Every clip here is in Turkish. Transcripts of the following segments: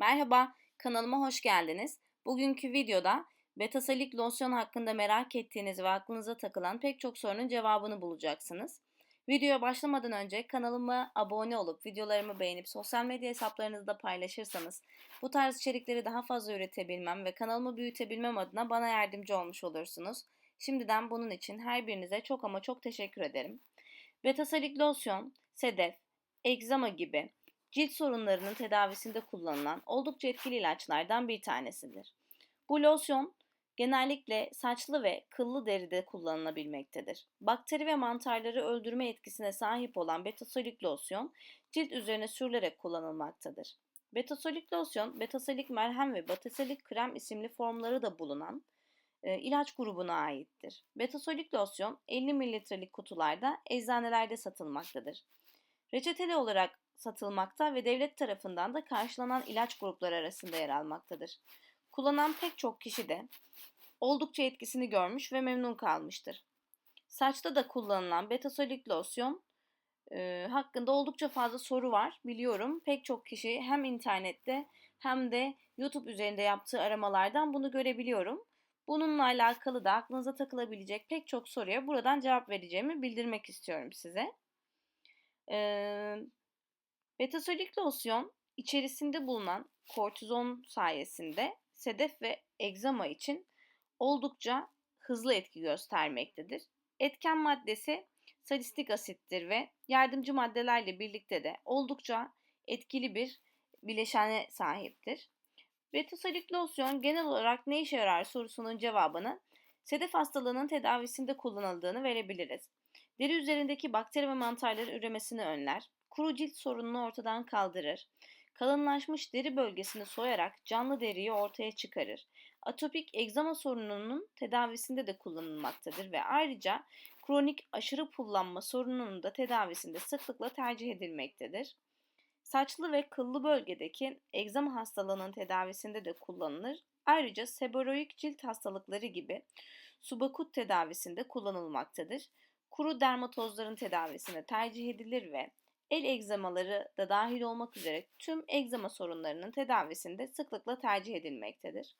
Merhaba, kanalıma hoş geldiniz. Bugünkü videoda betasalik losyon hakkında merak ettiğiniz ve aklınıza takılan pek çok sorunun cevabını bulacaksınız. Videoya başlamadan önce kanalıma abone olup videolarımı beğenip sosyal medya hesaplarınızda paylaşırsanız bu tarz içerikleri daha fazla üretebilmem ve kanalımı büyütebilmem adına bana yardımcı olmuş olursunuz. Şimdiden bunun için her birinize çok ama çok teşekkür ederim. Betasalik losyon, sedef, egzama gibi cilt sorunlarının tedavisinde kullanılan oldukça etkili ilaçlardan bir tanesidir. Bu losyon genellikle saçlı ve kıllı deride kullanılabilmektedir. Bakteri ve mantarları öldürme etkisine sahip olan betasolik losyon cilt üzerine sürülerek kullanılmaktadır. Betasolik losyon, betasolik merhem ve betasolik krem isimli formları da bulunan e, ilaç grubuna aittir. Betasolik losyon 50 mililitrelik kutularda eczanelerde satılmaktadır. Reçeteli olarak satılmakta ve devlet tarafından da karşılanan ilaç grupları arasında yer almaktadır. Kullanan pek çok kişi de oldukça etkisini görmüş ve memnun kalmıştır. Saçta da kullanılan betasolik losyon e, hakkında oldukça fazla soru var biliyorum. Pek çok kişi hem internette hem de YouTube üzerinde yaptığı aramalardan bunu görebiliyorum. Bununla alakalı da aklınıza takılabilecek pek çok soruya buradan cevap vereceğimi bildirmek istiyorum size. Ee, betasolik losyon içerisinde bulunan kortizon sayesinde sedef ve egzama için oldukça hızlı etki göstermektedir. Etken maddesi salistik asittir ve yardımcı maddelerle birlikte de oldukça etkili bir bileşene sahiptir. Betasolik losyon genel olarak ne işe yarar sorusunun cevabını sedef hastalığının tedavisinde kullanıldığını verebiliriz. Deri üzerindeki bakteri ve mantarların üremesini önler, kuru cilt sorununu ortadan kaldırır, kalınlaşmış deri bölgesini soyarak canlı deriyi ortaya çıkarır. Atopik egzama sorununun tedavisinde de kullanılmaktadır ve ayrıca kronik aşırı pullanma sorununun da tedavisinde sıklıkla tercih edilmektedir. Saçlı ve kıllı bölgedeki egzama hastalığının tedavisinde de kullanılır. Ayrıca seboroik cilt hastalıkları gibi subakut tedavisinde kullanılmaktadır. Kuru dermatozların tedavisine tercih edilir ve el egzamaları da dahil olmak üzere tüm egzama sorunlarının tedavisinde sıklıkla tercih edilmektedir.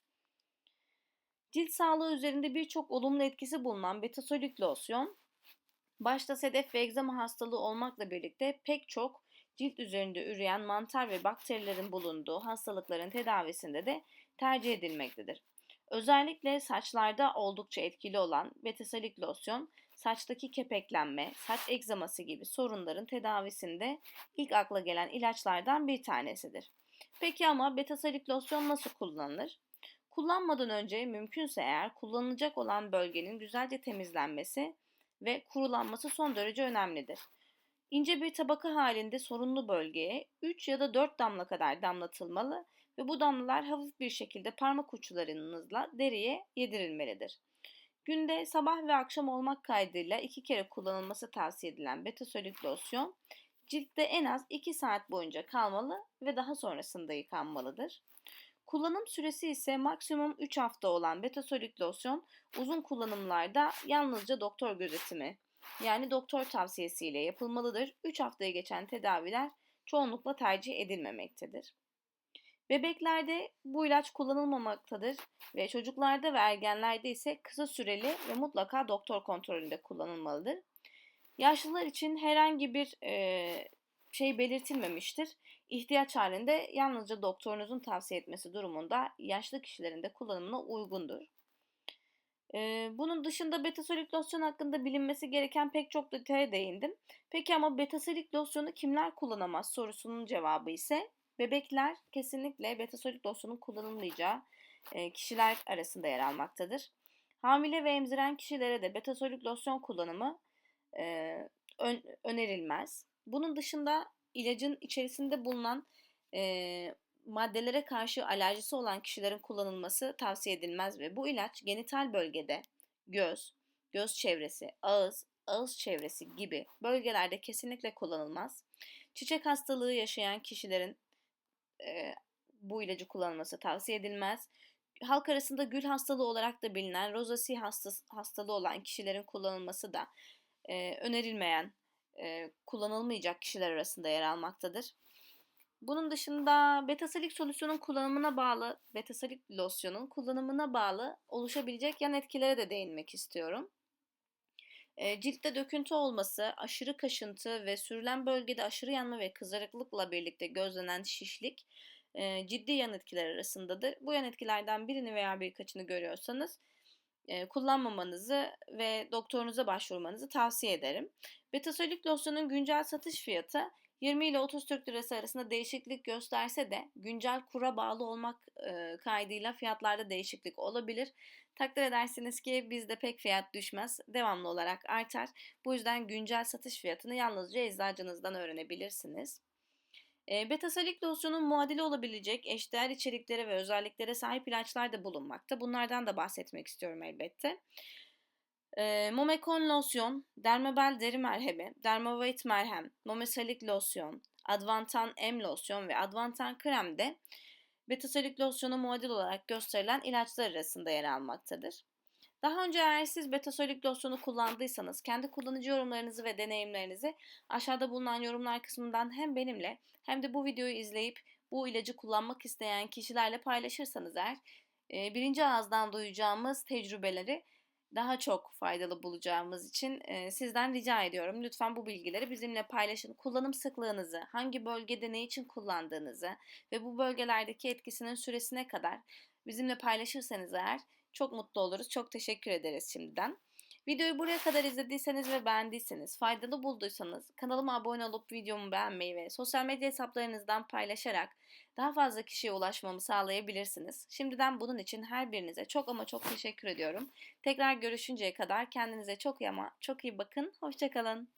Cilt sağlığı üzerinde birçok olumlu etkisi bulunan betasolik losyon, başta sedef ve egzama hastalığı olmakla birlikte pek çok cilt üzerinde üreyen mantar ve bakterilerin bulunduğu hastalıkların tedavisinde de tercih edilmektedir. Özellikle saçlarda oldukça etkili olan betasolik losyon, saçtaki kepeklenme, saç egzaması gibi sorunların tedavisinde ilk akla gelen ilaçlardan bir tanesidir. Peki ama betasolik losyon nasıl kullanılır? Kullanmadan önce mümkünse eğer kullanılacak olan bölgenin güzelce temizlenmesi ve kurulanması son derece önemlidir. İnce bir tabaka halinde sorunlu bölgeye 3 ya da 4 damla kadar damlatılmalı ve bu damlalar hafif bir şekilde parmak uçlarınızla deriye yedirilmelidir. Günde sabah ve akşam olmak kaydıyla iki kere kullanılması tavsiye edilen betasolik losyon ciltte en az 2 saat boyunca kalmalı ve daha sonrasında yıkanmalıdır. Kullanım süresi ise maksimum 3 hafta olan betasolik losyon uzun kullanımlarda yalnızca doktor gözetimi yani doktor tavsiyesiyle yapılmalıdır. 3 haftaya geçen tedaviler çoğunlukla tercih edilmemektedir. Bebeklerde bu ilaç kullanılmamaktadır ve çocuklarda ve ergenlerde ise kısa süreli ve mutlaka doktor kontrolünde kullanılmalıdır. Yaşlılar için herhangi bir e, şey belirtilmemiştir. İhtiyaç halinde yalnızca doktorunuzun tavsiye etmesi durumunda yaşlı kişilerin de kullanımına uygundur. Ee, bunun dışında betasolik losyon hakkında bilinmesi gereken pek çok detaya değindim. Peki ama betasolik losyonu kimler kullanamaz sorusunun cevabı ise bebekler kesinlikle betasolik losyonun kullanılmayacağı e, kişiler arasında yer almaktadır. Hamile ve emziren kişilere de betasolik losyon kullanımı e, ön, önerilmez. Bunun dışında ilacın içerisinde bulunan e, maddelere karşı alerjisi olan kişilerin kullanılması tavsiye edilmez ve bu ilaç genital bölgede göz, göz çevresi, ağız, ağız çevresi gibi bölgelerde kesinlikle kullanılmaz. Çiçek hastalığı yaşayan kişilerin e, bu ilacı kullanılması tavsiye edilmez. Halk arasında gül hastalığı olarak da bilinen rozasi hastalığı olan kişilerin kullanılması da e, önerilmeyen, e, kullanılmayacak kişiler arasında yer almaktadır. Bunun dışında betasalik solüsyonun kullanımına bağlı, betasalik losyonun kullanımına bağlı oluşabilecek yan etkilere de değinmek istiyorum. Ciltte döküntü olması, aşırı kaşıntı ve sürülen bölgede aşırı yanma ve kızarıklıkla birlikte gözlenen şişlik ciddi yan etkiler arasındadır. Bu yan etkilerden birini veya birkaçını görüyorsanız kullanmamanızı ve doktorunuza başvurmanızı tavsiye ederim. Betasolik losyonun güncel satış fiyatı 20 ile 30 Türk Lirası arasında değişiklik gösterse de güncel kura bağlı olmak e, kaydıyla fiyatlarda değişiklik olabilir. Takdir edersiniz ki bizde pek fiyat düşmez, devamlı olarak artar. Bu yüzden güncel satış fiyatını yalnızca eczacınızdan öğrenebilirsiniz. E, Betasalik losyonun muadili olabilecek eşdeğer içeriklere ve özelliklere sahip ilaçlar da bulunmakta. Bunlardan da bahsetmek istiyorum elbette. E, Momekon losyon, Dermabel deri merhemi, Dermavit merhem, Momesalik losyon, Advantan M losyon ve Advantan krem de betasalik losyona muadil olarak gösterilen ilaçlar arasında yer almaktadır. Daha önce eğer siz betasolik losyonu kullandıysanız kendi kullanıcı yorumlarınızı ve deneyimlerinizi aşağıda bulunan yorumlar kısmından hem benimle hem de bu videoyu izleyip bu ilacı kullanmak isteyen kişilerle paylaşırsanız eğer e, birinci ağızdan duyacağımız tecrübeleri daha çok faydalı bulacağımız için e, sizden rica ediyorum. Lütfen bu bilgileri bizimle paylaşın. Kullanım sıklığınızı, hangi bölgede ne için kullandığınızı ve bu bölgelerdeki etkisinin süresine kadar bizimle paylaşırsanız eğer çok mutlu oluruz. Çok teşekkür ederiz şimdiden. Videoyu buraya kadar izlediyseniz ve beğendiyseniz, faydalı bulduysanız kanalıma abone olup videomu beğenmeyi ve sosyal medya hesaplarınızdan paylaşarak daha fazla kişiye ulaşmamı sağlayabilirsiniz. Şimdiden bunun için her birinize çok ama çok teşekkür ediyorum. Tekrar görüşünceye kadar kendinize çok ama çok iyi bakın. Hoşçakalın.